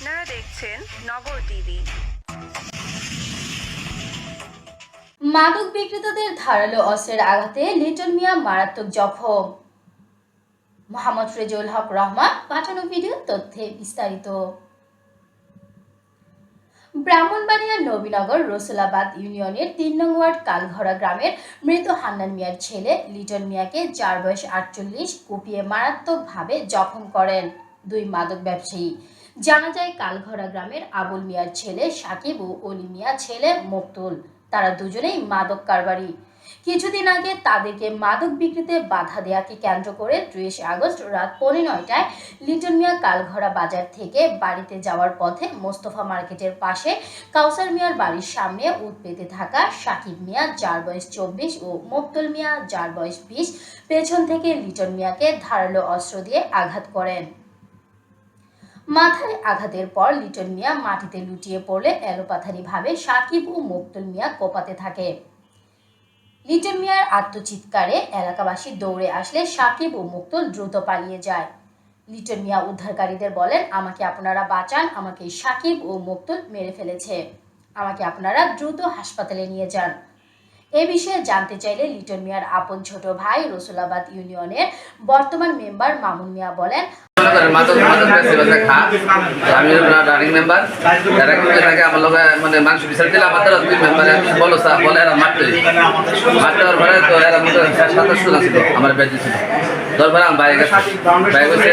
আপনারা দেখছেন নগর টিভি। মাদক বিক্রেতাদের ধারালো অস্ত্রের আঘাতে লিটন মিয়া মারাত্মক জখম। মোহাম্মদ রেজুল হক রহমান, পাঠানো ভিডিও তথ্যে বিস্তারিত। ব্রাহ্মণবাড়িয়ার নবীনগর রসুলাবাদ ইউনিয়নের তিন নং ওয়ার্ড কালঘরা গ্রামের মৃত হান্নান মিয়ার ছেলে লিটন মিয়াকে যার বয়স আটচল্লিশ, কুপিয়ে মারাত্মকভাবে জখম করেন দুই মাদক ব্যবসায়ী। জানা যায় কালঘরা গ্রামের আবুল মিয়ার ছেলে সাকিব ও অলি মিয়া ছেলে মকতুল। তারা দুজনেই মাদক কারবারি। কিছুদিন আগে তাদেরকে মাদক বিক্রিতে বাধা দেওয়াকে কেন্দ্র করে ত্রিশে আগস্ট রাত পৌনে নয়টায় লিটন মিয়া কালঘরা বাজার থেকে বাড়িতে যাওয়ার পথে মোস্তফা মার্কেটের পাশে কাউসার মিয়ার বাড়ির সামনে উৎপেতে থাকা সাকিব মিয়া, যার বয়স চব্বিশ, ও মকতুল মিয়া, যার বয়স বিশ, পেছন থেকে লিটন মিয়াকে ধারালো অস্ত্র দিয়ে আঘাত করেন। মাথায় আঘাতের পর লিটন মিয়া মাটিতে লুটিয়ে পড়লে এলোপাথারিভাবে সাকিব ও মুক্তুল মিয়া কোপাতে থাকে। লিটন মিয়ার আত্মচিৎকারে এলাকাবাসী দৌড়ে আসলে সাকিব ও মুক্তুল দ্রুত পালিয়ে যায়। লিটন মিয়া উদ্ধারকারীদের বলেন, আমাকে আপনারা বাঁচান, আমাকে সাকিব ও মুক্তুল মেরে ফেলেছে। আমাকে আপনারা দ্রুত হাসপাতালে নিয়ে যান। এ বিষয়ে জানতে চাইলে লিটন মিয়ার আপন ছোট ভাই রসুলাবাদ ইউনিয়নের বর্তমান মেম্বার মামুন মিয়া বলেন আমি মানে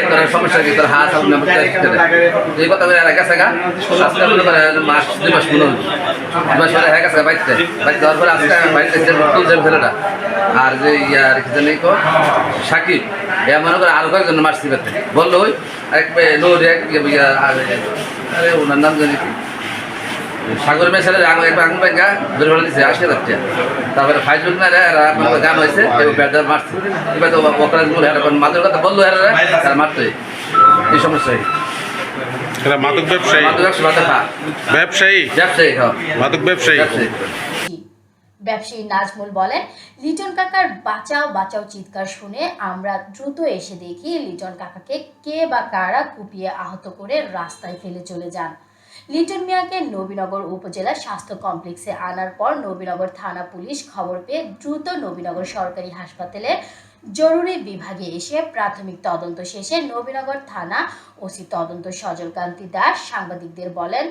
দুই সমস্যা মাস, দুই মাস আর যে ইয়ার কি জানি কো সাকিব এ মনে করে আরও কয়েকজন মারছি বেতে বলল ওই এক নৌর এক আরে ওনার নাম জানি কি? সাগর মেশালে আগুন ব্যাঙ্গা ধরে ফেলে দিচ্ছে হাজার টাকা তারপরে ফাইজুল মনে গান হয়েছে কেউ ব্যাটার মারছে। এবার তো এরা মাদের কথা বলল তারা মারতে এই সমস্যা মাদক ব্যবসায়ী। মাদক ব্যবসায়ী। ব্যবসায়ী হ্যাঁ। মাদক ব্যবসায়ী। ব্যবসায়ী নাজমুল বলেন, লিটন কাকার বাঁচাও বাঁচাও চিৎকার শুনে আমরা দ্রুত এসে দেখি লিটন কাকাকে কে বা কারা কুপিয়ে আহত করে রাস্তায় ফেলে চলে যান। লিটন মিয়াকে নবীনগর উপজেলা স্বাস্থ্য কমপ্লেক্সে আনার পর নবীনগর থানা পুলিশ খবর পেয়ে দ্রুত নবীনগর সরকারি হাসপাতালে জরুরি বিভাগে এসে প্রাথমিক তদন্ত শেষে নবীনগর থানা ওসি তদন্ত সজলকান্তি দাস সাংবাদিকদের বলেন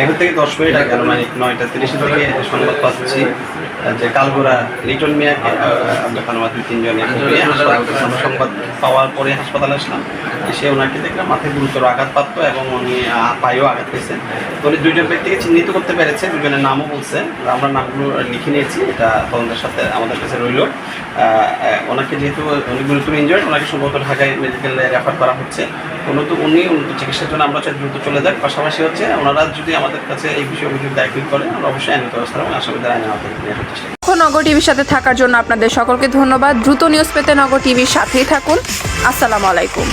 এখন থেকে দশ মিনিট আগে মানে নয়টা তিরিশ থেকে সংবাদ পাচ্ছি যে কালগোড়া লিটন মিয়াকে আমরা দুই তিনজনে সংবাদ পাওয়ার পরে হাসপাতালে আসলাম। এসে ওনাকে দেখলাম মাথায় গুরুতর আঘাতপ্রাপ্ত এবং উনি পায়েও আঘাত পেয়েছেন তো উনি দুইজন ব্যক্তিকে চিহ্নিত করতে পেরেছে, দুজনের নামও বলছে। আমরা নামগুলো লিখে নিয়েছি, এটা তদন্তের সাথে আমাদের কাছে রইল। ওনাকে যেহেতু উনি গুরুতর ইনজয়েড ওনাকে সম্ভবত ঢাকায় মেডিকেলে রেফার করা হচ্ছে। উন্নত উনি উন্নত চিকিৎসার জন্য আমরা চাই দ্রুত চলে যাক। পাশাপাশি হচ্ছে ওনারা যদি আমাদের কাছে এই বিষয়ে অভিযোগ দায়িত্ব করে আমরা অবশ্যই আইনত ব্যবস্থা এবং আসামিদের আইনের আওতায় নিয়ে আসার চেষ্টা। নগর টিভির সাথে থাকার জন্য আপনাদের সকলকে ধন্যবাদ। দ্রুত নিউজ পেতে নগর টিভির সাথেই থাকুন। আসসালামু আলাইকুম।